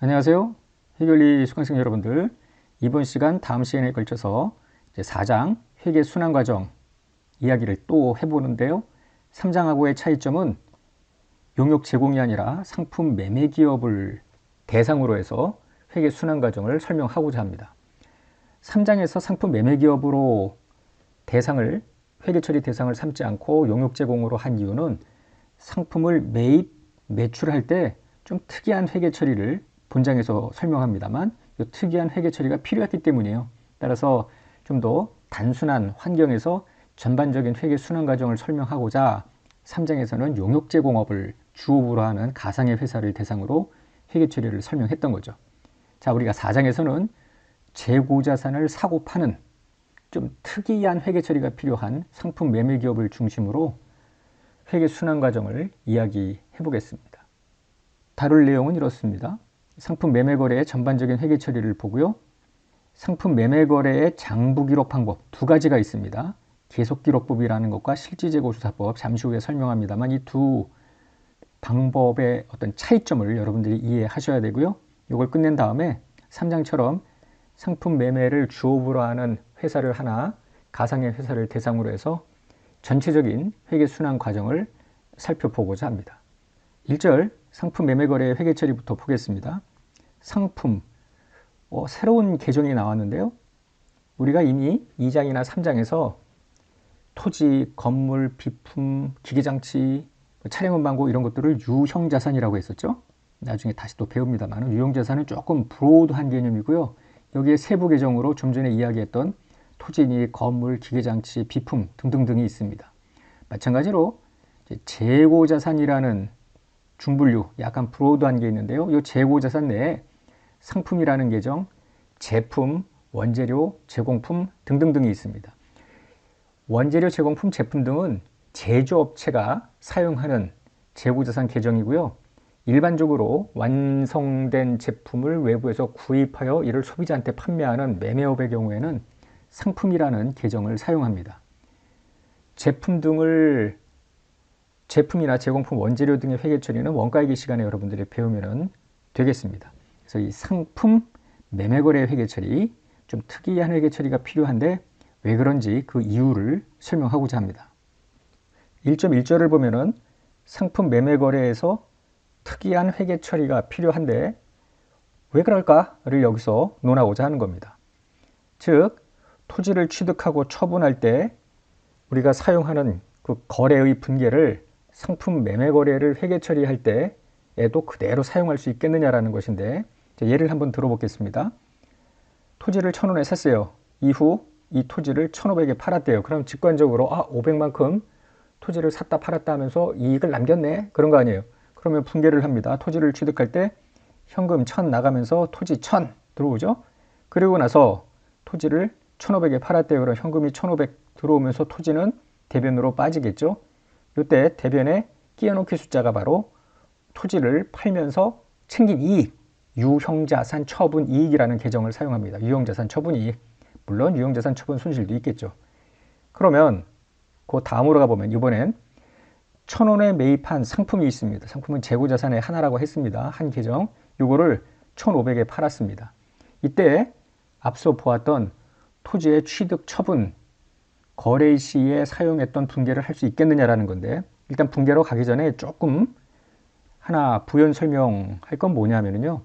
안녕하세요. 해결리 수강생 여러분들. 이번 시간 다음 시간에 걸쳐서 이제 4장 회계 순환 과정 이야기를 또 해보는데요. 3장하고의 차이점은 용역 제공이 아니라 상품 매매 기업을 대상으로 해서 회계 순환 과정을 설명하고자 합니다. 3장에서 상품 매매 기업으로 대상을 회계 처리 대상을 삼지 않고 용역 제공으로 한 이유는 상품을 매입, 매출할 때 좀 특이한 회계 처리를 본장에서 설명합니다만 이 특이한 회계 처리가 필요했기 때문이에요. 따라서 좀 더 단순한 환경에서 전반적인 회계 순환 과정을 설명하고자 3장에서는 용역 제공업을 주업으로 하는 가상의 회사를 대상으로 회계 처리를 설명했던 거죠. 자, 우리가 4장에서는 재고 자산을 사고 파는 좀 특이한 회계 처리가 필요한 상품 매매 기업을 중심으로 회계 순환 과정을 이야기해 보겠습니다. 다룰 내용은 이렇습니다. 상품 매매 거래의 전반적인 회계 처리를 보고요. 상품 매매 거래의 장부 기록 방법 두 가지가 있습니다. 계속 기록법이라는 것과 실지 재고 수사법 잠시 후에 설명합니다만 이 두 방법의 어떤 차이점을 여러분들이 이해하셔야 되고요. 이걸 끝낸 다음에 3장처럼 상품 매매를 주업으로 하는 회사를 하나 가상의 회사를 대상으로 해서 전체적인 회계 순환 과정을 살펴보고자 합니다. 1절 상품 매매 거래 회계 처리부터 보겠습니다. 상품 어, 새로운 계정이 나왔는데요. 우리가 이미 2장이나 3장에서 토지, 건물, 비품, 기계장치, 차량원 방고 이런 것들을 유형자산이라고 했었죠. 나중에 다시 또 배웁니다만 유형자산은 조금 브로드한 개념이고요. 여기에 세부 계정으로 좀 전에 이야기했던 토지니, 건물, 기계장치, 비품 등등등이 있습니다. 마찬가지로 재고자산이라는 중분류, 약간 브로드한 게 있는데요. 이 재고자산 내에 상품이라는 계정, 제품, 원재료, 제공품 등등등이 있습니다. 원재료, 제공품, 제품 등은 제조업체가 사용하는 재고자산 계정이고요. 일반적으로 완성된 제품을 외부에서 구입하여 이를 소비자한테 판매하는 매매업의 경우에는 상품이라는 계정을 사용합니다. 제품 등을 제품이나 제공품, 원재료 등의 회계 처리는 원가이기 시간에 여러분들이 배우면 되겠습니다. 그래서 이 상품 매매 거래 회계 처리 좀 특이한 회계 처리가 필요한데 왜 그런지 그 이유를 설명하고자 합니다. 1.1절을 보면은 상품 매매 거래에서 특이한 회계 처리가 필요한데 왜 그럴까를 여기서 논하고자 하는 겁니다. 즉 토지를 취득하고 처분할 때 우리가 사용하는 그 거래의 분계를 상품 매매 거래를 회계 처리할 때에도 그대로 사용할 수 있겠느냐라는 것인데 예를 한번 들어보겠습니다. 토지를 천 원에 샀어요. 이후 이 토지를 천오백에 팔았대요. 그럼 직관적으로 아 500만큼 토지를 샀다 팔았다 하면서 이익을 남겼네 그런 거 아니에요. 그러면 분계를 합니다. 토지를 취득할 때 현금 천 나가면서 토지 천 들어오죠. 그리고 나서 토지를 천오백에 팔았대요. 그럼 현금이 천오백 들어오면서 토지는 대변으로 빠지겠죠. 이때 대변에 끼워놓기 숫자가 바로 토지를 팔면서 챙긴 이익, 유형자산 처분 이익이라는 계정을 사용합니다. 유형자산 처분 이익. 물론 유형자산 처분 손실도 있겠죠. 그러면 그 다음으로 가보면 이번엔 천 원에 매입한 상품이 있습니다. 상품은 재고자산의 하나라고 했습니다. 한 계정. 이거를 천오백에 팔았습니다. 이때 앞서 보았던 토지의 취득 처분 거래 시에 사용했던 분계를 할 수 있겠느냐라는 건데 일단 분계로 가기 전에 조금 하나 부연 설명할 건 뭐냐면요.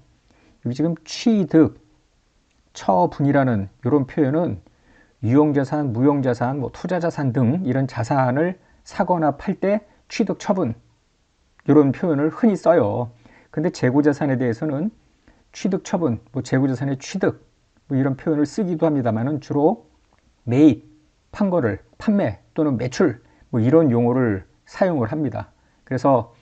지금 취득, 처분이라는 이런 표현은 유형자산, 무형자산, 뭐 투자자산 등 이런 자산을 사거나 팔 때 취득 처분 이런 표현을 흔히 써요. 근데 재고자산에 대해서는 취득 처분, 뭐 재고자산의 취득 뭐 이런 표현을 쓰기도 합니다만은 주로 매입, 판 거를 판매 또는 매출 뭐 이런 용어를 사용을 합니다. 그래서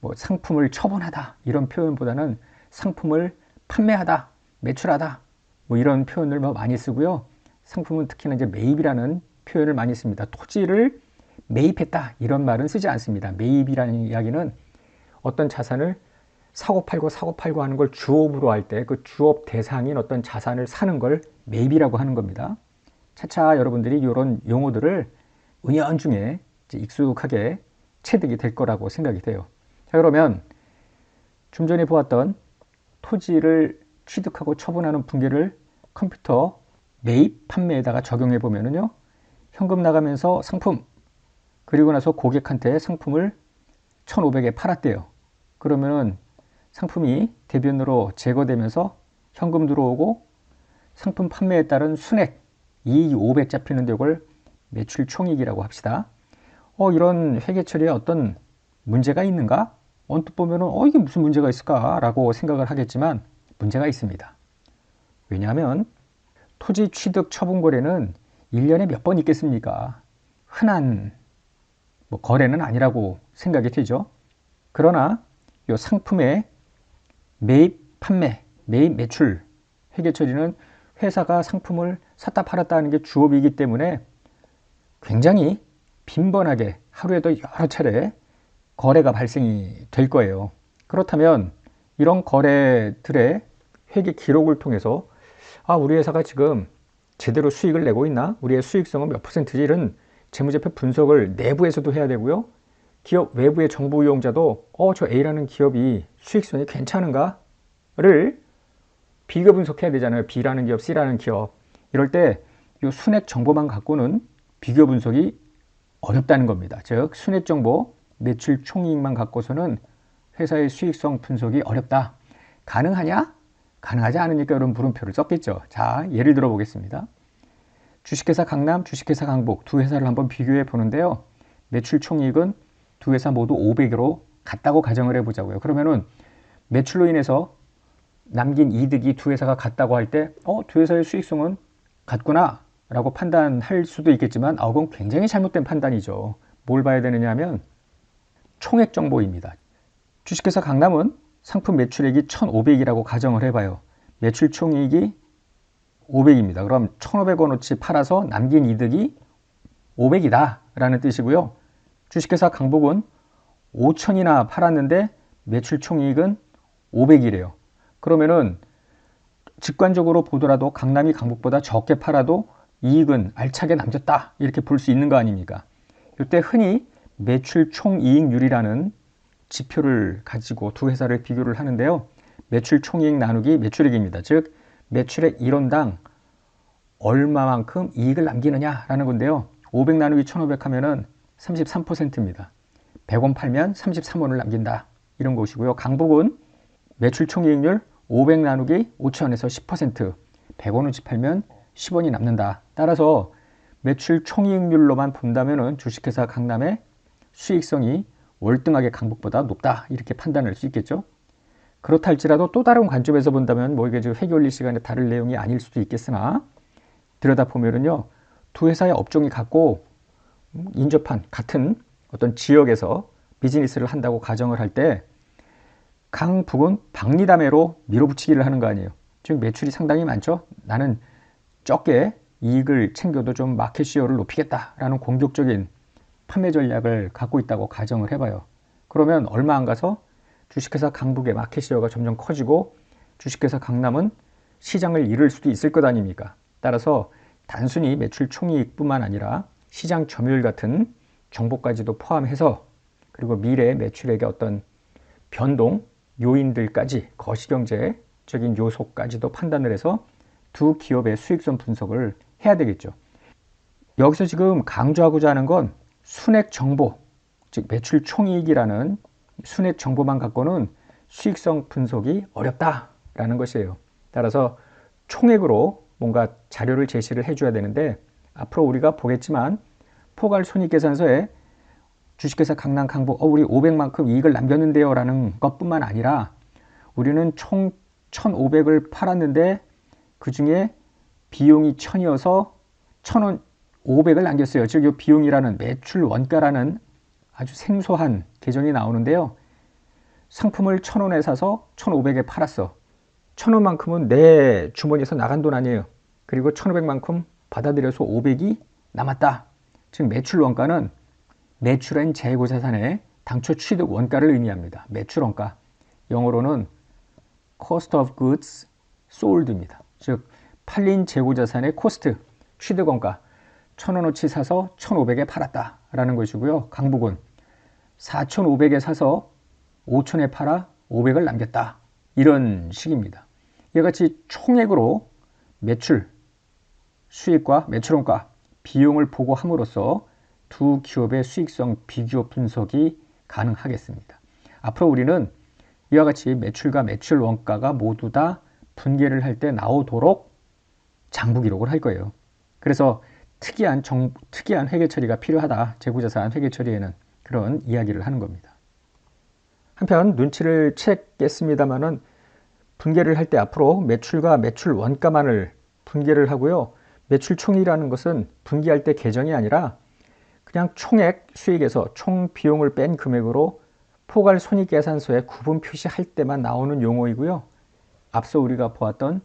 뭐 상품을 처분하다 이런 표현보다는 상품을 판매하다, 매출하다 뭐 이런 표현을 뭐 많이 쓰고요. 상품은 특히나 이제 매입이라는 표현을 많이 씁니다. 토지를 매입했다 이런 말은 쓰지 않습니다. 매입이라는 이야기는 어떤 자산을 사고 팔고 사고 팔고 하는 걸 주업으로 할 때 그 주업 대상인 어떤 자산을 사는 걸 매입이라고 하는 겁니다. 차차 여러분들이 이런 용어들을 은연 중에 익숙하게 체득이 될 거라고 생각이 돼요. 자, 그러면 좀 전에 보았던 토지를 취득하고 처분하는 분계를 컴퓨터 매입 판매에다가 적용해 보면은요. 현금 나가면서 상품 그리고 나서 고객한테 상품을 1,500에 팔았대요. 그러면은 상품이 대변으로 제거되면서 현금 들어오고 상품 판매에 따른 순액 이익이 500 잡히는데 이걸 매출 총익이라고 합시다. 어, 이런 회계 처리에 어떤 문제가 있는가? 언뜻 보면은 어, 이게 무슨 문제가 있을까라고 생각을 하겠지만 문제가 있습니다. 왜냐하면 토지 취득 처분 거래는 1년에 몇 번 있겠습니까? 흔한 뭐 거래는 아니라고 생각이 되죠. 그러나 이 상품의 매입, 판매, 매입, 매출, 회계 처리는 회사가 상품을 샀다 팔았다 하는 게 주업이기 때문에 굉장히 빈번하게 하루에도 여러 차례 거래가 발생이 될 거예요. 그렇다면 이런 거래들의 회계 기록을 통해서 아, 우리 회사가 지금 제대로 수익을 내고 있나? 우리의 수익성은 몇 퍼센트지? 이런 재무제표 분석을 내부에서도 해야 되고요. 기업 외부의 정보 이용자도 어, 저 A라는 기업이 수익성이 괜찮은가?를 비교 분석해야 되잖아요. B라는 기업, C라는 기업. 이럴 때 이 순액 정보만 갖고는 비교 분석이 어렵다는 겁니다. 즉, 순액 정보, 매출 총이익만 갖고서는 회사의 수익성 분석이 어렵다. 가능하냐? 가능하지 않으니까 이런 물음표를 썼겠죠. 자, 예를 들어 보겠습니다. 주식회사 강남, 주식회사 강북 두 회사를 한번 비교해 보는데요. 매출 총이익은 두 회사 모두 500으로 같다고 가정을 해 보자고요. 그러면은 매출로 인해서 남긴 이득이 두 회사가 같다고 할 때, 어, 두 회사의 수익성은 같구나 라고 판단할 수도 있겠지만, 아, 그건 굉장히 잘못된 판단이죠. 뭘 봐야 되느냐 하면 총액 정보입니다. 주식회사 강남은 상품 매출액이 1,500이라고 가정을 해봐요. 매출 총이익이 500입니다. 그럼 1,500원어치 팔아서 남긴 이득이 500이다 라는 뜻이고요. 주식회사 강북은 5천이나 팔았는데 매출 총이익은 500이래요. 그러면은 직관적으로 보더라도 강남이 강북보다 적게 팔아도 이익은 알차게 남겼다 이렇게 볼 수 있는 거 아닙니까? 이때 흔히 매출 총이익률이라는 지표를 가지고 두 회사를 비교를 하는데요. 매출 총이익 나누기 매출액입니다. 즉 매출액 1원당 얼마만큼 이익을 남기느냐라는 건데요. 500 나누기 1500 하면은 33%입니다. 100원 팔면 33원을 남긴다. 이런 것이고요. 강북은 매출 총이익률 500 나누기 5천원에서 10%, 100원어치 팔면 10원이 남는다. 따라서 매출 총이익률로만 본다면 주식회사 강남의 수익성이 월등하게 강북보다 높다. 이렇게 판단할 수 있겠죠. 그렇다 할지라도 또 다른 관점에서 본다면 뭐 이게 지금 회계 원리 시간에 다른 내용이 아닐 수도 있겠으나 들여다보면은요. 두 회사의 업종이 같고 인접한 같은 어떤 지역에서 비즈니스를 한다고 가정을 할 때 강북은 박리담회로 밀어붙이기를 하는 거 아니에요. 즉 매출이 상당히 많죠. 나는 적게 이익을 챙겨도 좀 마켓 시어를 높이겠다라는 공격적인 판매 전략을 갖고 있다고 가정을 해봐요. 그러면 얼마 안 가서 주식회사 강북의 마켓시어가 점점 커지고 주식회사 강남은 시장을 잃을 수도 있을 것 아닙니까? 따라서 단순히 매출 총이익뿐만 아니라 시장 점유율 같은 정보까지도 포함해서 그리고 미래 매출액의 어떤 변동 요인들까지 거시경제적인 요소까지도 판단을 해서 두 기업의 수익성 분석을 해야 되겠죠. 여기서 지금 강조하고자 하는 건 순액 정보, 즉 매출 총이익이라는 순액 정보만 갖고는 수익성 분석이 어렵다라는 것이에요. 따라서 총액으로 뭔가 자료를 제시를 해줘야 되는데 앞으로 우리가 보겠지만 포괄 손익계산서에 주식회사 강남 강북 어 우리 500만큼 이익을 남겼는데요 라는 것뿐만 아니라 우리는 총 1,500을 팔았는데 그 중에 비용이 1,000이어서 1,000원 500을 남겼어요. 즉, 이 비용이라는 매출 원가라는 아주 생소한 계정이 나오는데요. 상품을 1,000원에 사서 1,500에 팔았어. 1,000원만큼은 내 주머니에서 나간 돈 아니에요. 그리고 1,500만큼 받아들여서 500이 남았다. 즉 매출 원가는 매출한 재고 자산의 당초 취득 원가를 의미합니다. 매출 원가. 영어로는 cost of goods sold입니다. 즉 팔린 재고 자산의 코스트, 취득 원가. 1,000원어치 사서 1,500에 팔았다라는 것이고요. 강북은 4,500에 사서 5,000에 팔아 500을 남겼다. 이런 식입니다. 이와 같이 총액으로 매출, 수익과 매출원가, 비용을 보고함으로써 두 기업의 수익성 비교 분석이 가능하겠습니다. 앞으로 우리는 이와 같이 매출과 매출 원가가 모두 다 분계를 할 때 나오도록 장부 기록을 할 거예요. 그래서 특이한 정, 특이한 회계 처리가 필요하다. 재고자산 회계 처리에는 그런 이야기를 하는 겁니다. 한편 눈치를 챘겠습니다만은 분계를 할 때 앞으로 매출과 매출 원가만을 분계를 하고요. 매출 총이라는 것은 분기할 때 계정이 아니라 그냥 총액 수익에서 총 비용을 뺀 금액으로 포괄 손익계산서에 구분 표시할 때만 나오는 용어이고요. 앞서 우리가 보았던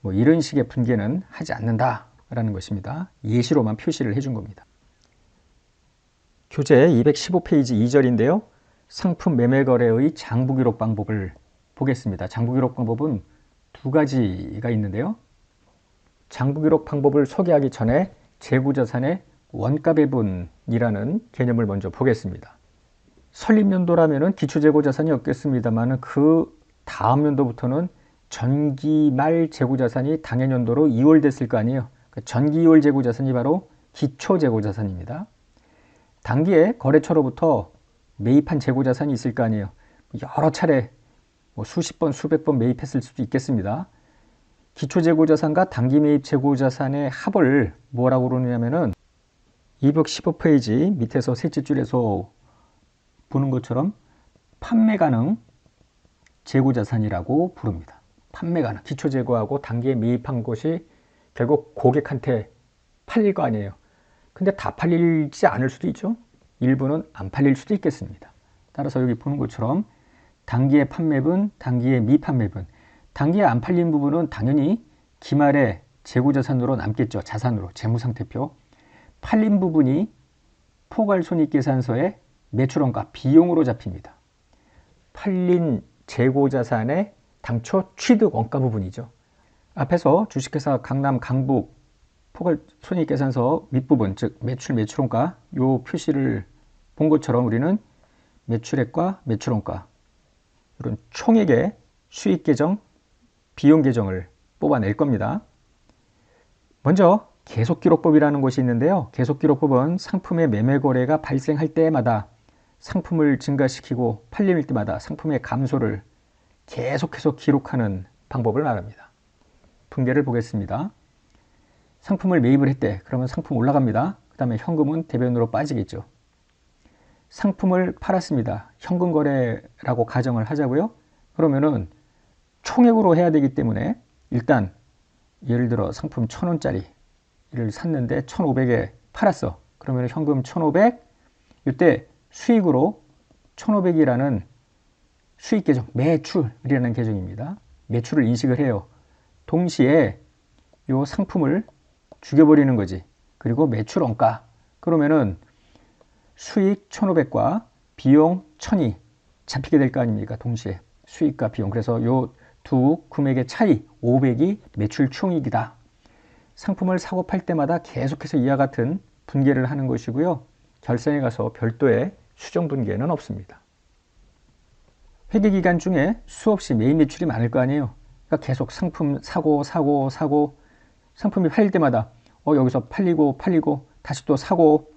뭐 이런 식의 분계는 하지 않는다 라는 것입니다. 예시로만 표시를 해준 겁니다. 교재 215페이지 2절인데요. 상품 매매 거래의 장부 기록 방법을 보겠습니다. 장부 기록 방법은 두 가지가 있는데요. 장부 기록 방법을 소개하기 전에 재고자산의 원가 배분이라는 개념을 먼저 보겠습니다. 설립연도라면 기초재고자산이 없겠습니다만 그 다음 연도부터는 전기 말 재고자산이 당해 연도로 2월 됐을 거 아니에요. 그 전기 2월 재고자산이 바로 기초재고자산입니다. 단기에 거래처로부터 매입한 재고자산이 있을 거 아니에요. 여러 차례 뭐 수십 번, 수백 번 매입했을 수도 있겠습니다. 기초재고자산과 단기 매입 재고자산의 합을 뭐라고 그러냐면은 215페이지 밑에서 셋째 줄에서 보는 것처럼 판매 가능 재고자산이라고 부릅니다. 판매 가능, 기초재고하고 단기에 매입한 것이 결국 고객한테 팔릴 거 아니에요. 근데 다 팔리지 않을 수도 있죠. 일부는 안 팔릴 수도 있겠습니다. 따라서 여기 보는 것처럼 단기의 판매분, 단기의 미판매분, 단기에 안 팔린 부분은 당연히 기말에 재고자산으로 남겠죠. 자산으로, 재무상태표. 팔린 부분이 포괄손익계산서에 매출원가, 비용으로 잡힙니다. 팔린 재고자산의 당초 취득 원가 부분이죠. 앞에서 주식회사 강남 강북 포괄 손익계산서 윗부분, 즉 매출 매출원가 요 표시를 본 것처럼 우리는 매출액과 매출원가 이런 총액의 수익 계정, 비용 계정을 뽑아낼 겁니다. 먼저 계속기록법이라는 것이 있는데요. 계속기록법은 상품의 매매 거래가 발생할 때마다 상품을 증가시키고 팔림일 때마다 상품의 감소를 계속해서 기록하는 방법을 말합니다. 분계를 보겠습니다. 상품을 매입을 했대. 그러면 상품 올라갑니다. 그 다음에 현금은 대변으로 빠지겠죠. 상품을 팔았습니다. 현금 거래라고 가정을 하자고요. 그러면은 총액으로 해야 되기 때문에 일단 예를 들어 상품 천원짜리를 샀는데 천오백에 팔았어. 그러면 현금 천오백 이때 수익으로 천오백이라는 수익 계정, 매출이라는 계정입니다. 매출을 인식을 해요. 동시에 이 상품을 죽여버리는 거지. 그리고 매출 원가. 그러면은 수익 천오백과 비용 천이 잡히게 될 거 아닙니까? 동시에 수익과 비용. 그래서 요 두 금액의 차이 500이 매출 총익이다. 상품을 사고 팔 때마다 계속해서 이와 같은 분계를 하는 것이고요. 결산에 가서 별도의 수정 분계는 없습니다. 회계 기간 중에 수없이 매입 매출이 많을 거 아니에요. 그러니까 계속 상품 사고 사고 사고 상품이 팔릴 때마다 어 여기서 팔리고 팔리고 다시 또 사고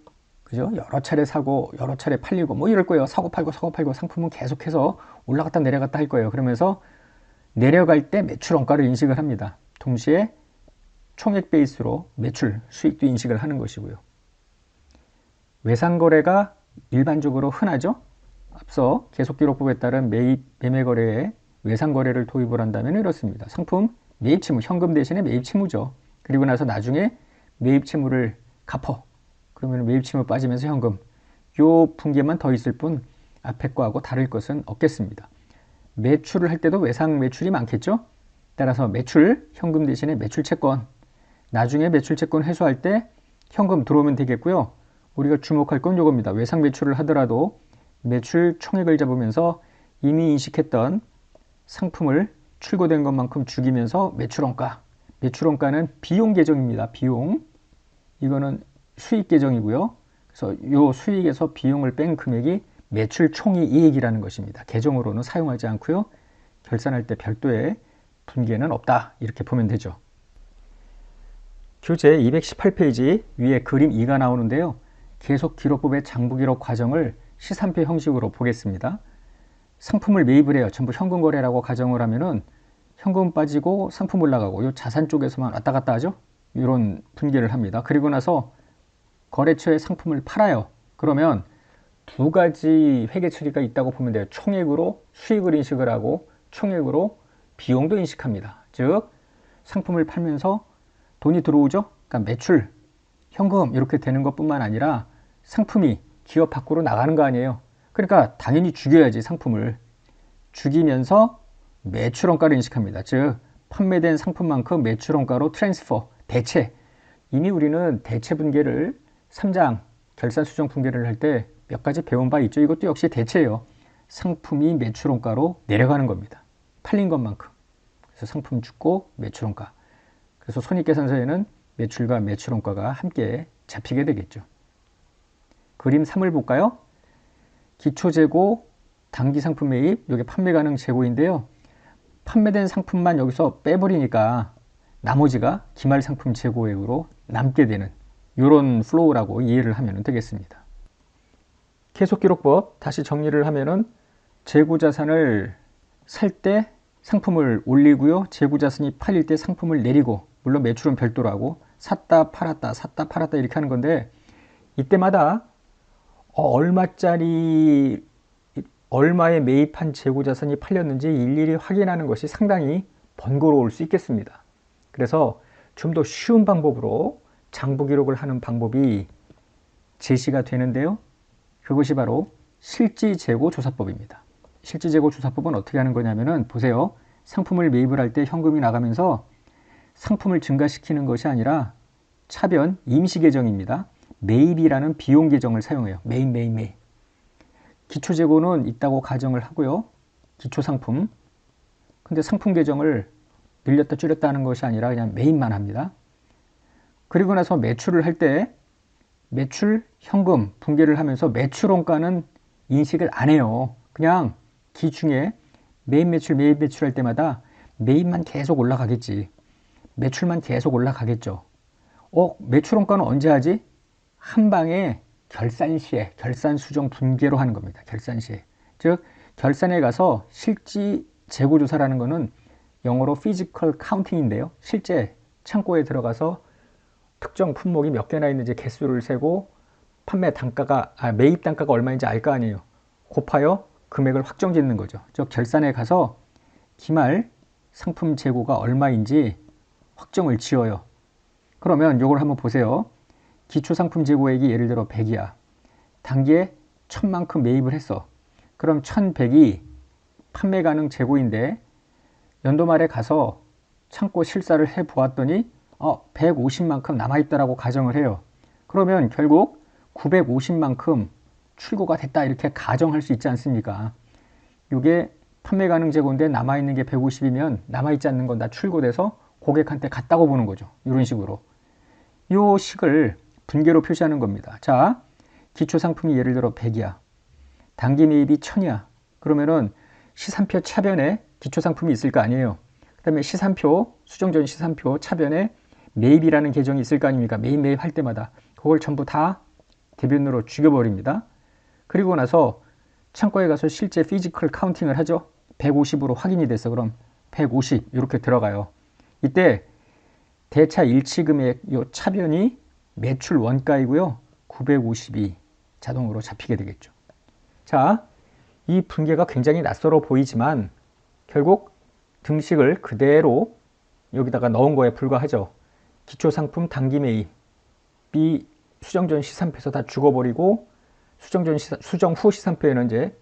그죠? 여러 차례 사고 여러 차례 팔리고 뭐 이럴 거예요. 사고 팔고 사고 팔고 상품은 계속해서 올라갔다 내려갔다 할 거예요. 그러면서 내려갈 때 매출 원가를 인식을 합니다. 동시에 총액 베이스로 매출, 수익도 인식을 하는 것이고요. 외상 거래가 일반적으로 흔하죠. 앞서 계속 기록법에 따른 매입, 매매 거래에 외상 거래를 도입을 한다면 이렇습니다. 상품 매입 채무, 현금 대신에 매입 채무죠. 그리고 나서 나중에 매입 채무를 갚어. 그러면 매입 채무 빠지면서 현금. 요 분계만 더 있을 뿐 앞에 거하고 다를 것은 없겠습니다. 매출을 할 때도 외상 매출이 많겠죠. 따라서 매출, 현금 대신에 매출 채권. 나중에 매출 채권 회수할 때 현금 들어오면 되겠고요. 우리가 주목할 건 이겁니다. 외상 매출을 하더라도 매출 총액을 잡으면서 이미 인식했던 상품을 출고된 것만큼 죽이면서 매출원가. 매출원가는 비용 계정입니다. 비용. 이거는 수익 계정이고요. 그래서 이 수익에서 비용을 뺀 금액이 매출 총이 이익이라는 것입니다. 계정으로는 사용하지 않고요. 결산할 때 별도의 분계는 없다. 이렇게 보면 되죠. 교재 218페이지 위에 그림 2가 나오는데요. 계속 기록법의 장부 기록 과정을 시산표 형식으로 보겠습니다. 상품을 매입을 해요. 전부 현금 거래라고 가정을 하면은 현금 빠지고 상품 올라가고 이 자산 쪽에서만 왔다 갔다 하죠. 이런 분계를 합니다. 그리고 나서 거래처에 상품을 팔아요. 그러면 두 가지 회계 처리가 있다고 보면 돼요. 총액으로 수익을 인식을 하고 총액으로 비용도 인식합니다. 즉 상품을 팔면서 돈이 들어오죠. 그러니까 매출, 현금 이렇게 되는 것뿐만 아니라 상품이 기업 밖으로 나가는 거 아니에요. 그러니까 당연히 죽여야지 상품을 죽이면서 매출원가를 인식합니다. 즉 판매된 상품만큼 매출원가로 트랜스퍼 대체 이미 우리는 대체 분계를 3장 결산 수정 분계를 할 때 몇 가지 배운 바 있죠. 이것도 역시 대체예요. 상품이 매출원가로 내려가는 겁니다. 팔린 것만큼. 그래서 상품 죽고 매출원가. 그래서 손익계산서에는 매출과 매출원가가 함께 잡히게 되겠죠. 그림 3을 볼까요? 기초 재고, 단기 상품 매입, 이게 판매 가능 재고인데요. 판매된 상품만 여기서 빼버리니까 나머지가 기말 상품 재고액으로 남게 되는 이런 플로우라고 이해를 하면 되겠습니다. 계속 기록법 다시 정리를 하면은 재고 자산을 살 때 상품을 올리고요. 재고 자산이 팔릴 때 상품을 내리고 물론 매출은 별도로 하고 샀다 팔았다 샀다 팔았다 이렇게 하는 건데 이때마다 어, 얼마짜리 얼마에 매입한 재고 자산이 팔렸는지 일일이 확인하는 것이 상당히 번거로울 수 있겠습니다. 그래서 좀 더 쉬운 방법으로 장부 기록을 하는 방법이 제시가 되는데요. 그것이 바로 실지재고 조사법입니다. 실지재고 조사법은 어떻게 하는 거냐면은 보세요. 상품을 매입을 할 때 현금이 나가면서 상품을 증가시키는 것이 아니라 차변 임시 계정입니다. 매입이라는 비용 계정을 사용해요. 매입 매입 매입. 기초 재고는 있다고 가정을 하고요. 기초 상품. 근데 상품 계정을 늘렸다 줄였다 하는 것이 아니라 그냥 매입만 합니다. 그리고 나서 매출을 할 때 매출 현금 분계를 하면서 매출 원가는 인식을 안 해요. 그냥 기중에 매입 매출 매입 매출 할 때마다 매입만 계속 올라가겠지. 매출만 계속 올라가겠죠. 어, 매출 원가는 언제 하지? 한 방에 결산 시에 결산 수정 분계로 하는 겁니다. 결산 시에. 즉 결산에 가서 실지 재고 조사라는 것은 영어로 physical counting인데요. 실제 창고에 들어가서 특정 품목이 몇 개나 있는지 개수를 세고 판매 단가가 아, 매입 단가가 얼마인지 알 거 아니에요. 곱하여 금액을 확정 짓는 거죠. 즉 결산에 가서 기말 상품 재고가 얼마인지 확정을 지어요. 그러면 이걸 한번 보세요. 기초상품 재고액이 예를 들어 100이야. 단기에 1000만큼 매입을 했어. 그럼 1100이 판매 가능 재고인데 연도 말에 가서 창고 실사를 해 보았더니 어, 150만큼 남아 있다라고 가정을 해요. 그러면 결국 950만큼 출고가 됐다 이렇게 가정할 수 있지 않습니까? 이게 판매 가능 재고인데 남아 있는 게 150이면 남아 있지 않는 건 다 출고돼서 고객한테 갔다고 보는 거죠. 이런 식으로. 이 식을 분계로 표시하는 겁니다. 자, 기초 상품이 예를 들어 100이야. 단기 매입이 1000이야. 그러면은 시산표 차변에 기초 상품이 있을 거 아니에요. 그 다음에 시산표, 수정전 시산표 차변에 매입이라는 계정이 있을 거 아닙니까? 매입 매입 할 때마다. 그걸 전부 다 대변으로 죽여버립니다. 그리고 나서 창고에 가서 실제 피지컬 카운팅을 하죠. 150으로 확인이 돼서 그럼 150 이렇게 들어가요. 이때 대차 일치 금액 요 차변이 매출 원가이고요. 952 자동으로 잡히게 되겠죠. 자, 이 분계가 굉장히 낯설어 보이지만 결국 등식을 그대로 여기다가 넣은 거에 불과하죠. 기초상품 단기 매입, B 수정전 시산표에서 다 죽어버리고 수정전 시사, 수정 후 시산표에는 이제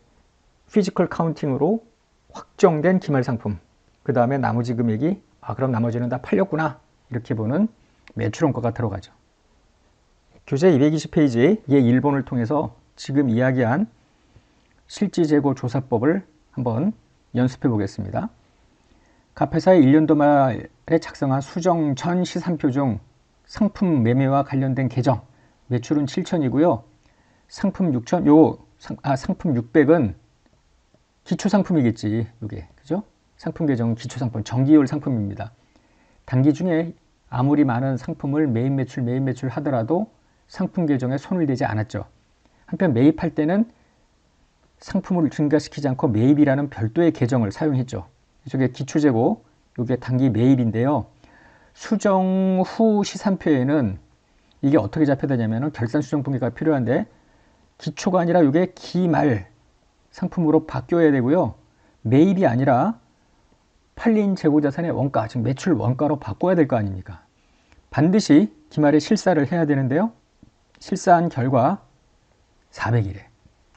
피지컬 카운팅으로 확정된 기말 상품. 그 다음에 나머지 금액이 아 그럼 나머지는 다 팔렸구나 이렇게 보는 매출원가가 들어가죠. 교재 220페이지 예 1번을 통해서 지금 이야기한 실지재고 조사법을 한번 연습해 보겠습니다. 갑회사의 1년도 말에 작성한 수정 전 시산표 중 상품 매매와 관련된 계정 매출은 7천이고요. 상품 6천 요 상, 아, 상품 600은 기초 상품이겠지. 이게 그죠? 상품 계정 기초 상품 정기율 상품입니다. 단기 중에 아무리 많은 상품을 매입 매출 매입 매출 하더라도 상품 계정에 손을 대지 않았죠. 한편 매입할 때는 상품을 증가시키지 않고 매입이라는 별도의 계정을 사용했죠. 이쪽에 기초재고, 이게 단기 매입인데요. 수정 후 시산표에는 이게 어떻게 잡혀되냐면 결산 수정 분기가 필요한데 기초가 아니라 이게 기말 상품으로 바뀌어야 되고요. 매입이 아니라 팔린 재고자산의 원가, 즉 매출 원가로 바꿔야 될 거 아닙니까? 반드시 기말에 실사를 해야 되는데요. 실사한 결과 400이래.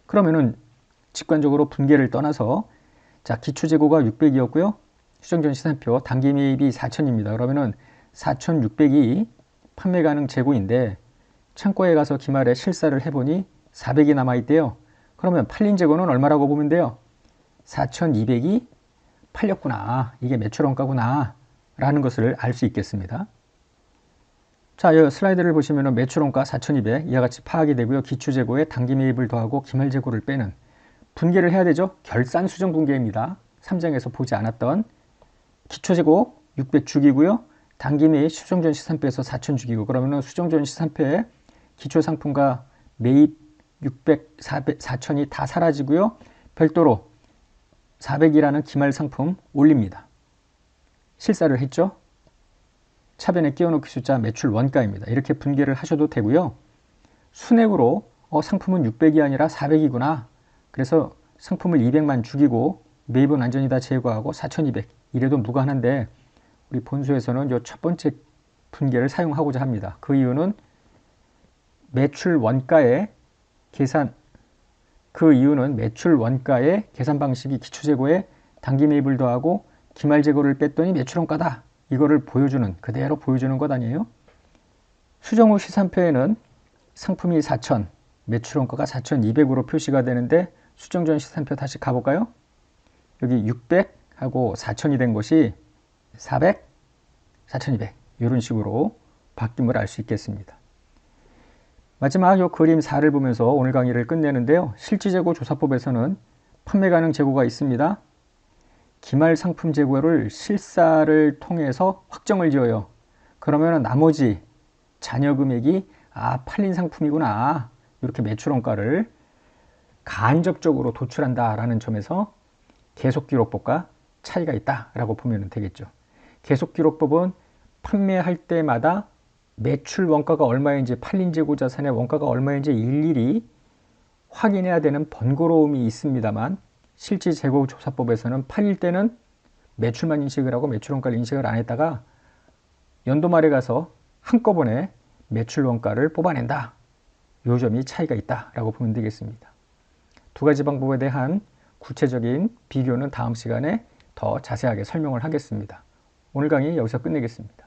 그러면은 직관적으로 분계를 떠나서 자 기초 재고가 600이었고요. 수정전 시산표 단기 매입이 4천입니다. 그러면은 4,600이 판매 가능 재고인데 창고에 가서 기말에 실사를 해보니 400이 남아있대요. 그러면 팔린 재고는 얼마라고 보면 돼요? 4,200이 팔렸구나. 이게 매출 원가구나. 라는 것을 알 수 있겠습니다. 자, 이 슬라이드를 보시면 매출 원가 4,200 이와 같이 파악이 되고요. 기초 재고에 단기 매입을 더하고 기말 재고를 빼는 분계를 해야 되죠. 결산 수정 분계입니다. 3장에서 보지 않았던 기초 재고 600 죽이고요. 단기 매입 수정전 시산 빼서 4,000 죽이고 그러면은 수정전 시산표에 기초 상품과 매입 600, 400, 4,000이 다 사라지고요. 별도로 400이라는 기말 상품 올립니다. 실사를 했죠. 차변에 끼워넣기 숫자 매출 원가입니다. 이렇게 분계를 하셔도 되고요. 순액으로 어, 상품은 600이 아니라 400이구나. 그래서 상품을 200만 죽이고 매입은 완전히 다 제거하고 4200 이래도 무관한데 우리 본수에서는 이 첫 번째 분계를 사용하고자 합니다. 그 이유는 매출 원가의 계산 그 이유는 매출 원가의 계산 방식이 기초 재고에 단기 매입을 더하고 기말 재고를 뺐더니 매출 원가다. 이거를 보여주는 그대로 보여주는 것 아니에요? 수정 후 시산표에는 상품이 4천, 매출 원가가 4,200으로 표시가 되는데 수정 전 시산표 다시 가볼까요? 여기 600하고 4천이 된 것이 400, 4,200 이런 식으로 바뀜을 알 수 있겠습니다. 마지막 이 그림 4를 보면서 오늘 강의를 끝내는데요. 실지재고 조사법에서는 판매 가능 재고가 있습니다. 기말 상품 재고를 실사를 통해서 확정을 지어요. 그러면 나머지 잔여 금액이 아 팔린 상품이구나 이렇게 매출 원가를 간접적으로 도출한다라는 점에서 계속기록법과 차이가 있다라고 보면 되겠죠. 계속기록법은 판매할 때마다 매출 원가가 얼마인지 팔린 재고 자산의 원가가 얼마인지 일일이 확인해야 되는 번거로움이 있습니다만 실질 재고 조사법에서는 팔릴 때는 매출만 인식을 하고 매출 원가를 인식을 안 했다가 연도 말에 가서 한꺼번에 매출 원가를 뽑아낸다. 요 점이 차이가 있다라고 보면 되겠습니다. 두 가지 방법에 대한 구체적인 비교는 다음 시간에 더 자세하게 설명을 하겠습니다. 오늘 강의 여기서 끝내겠습니다.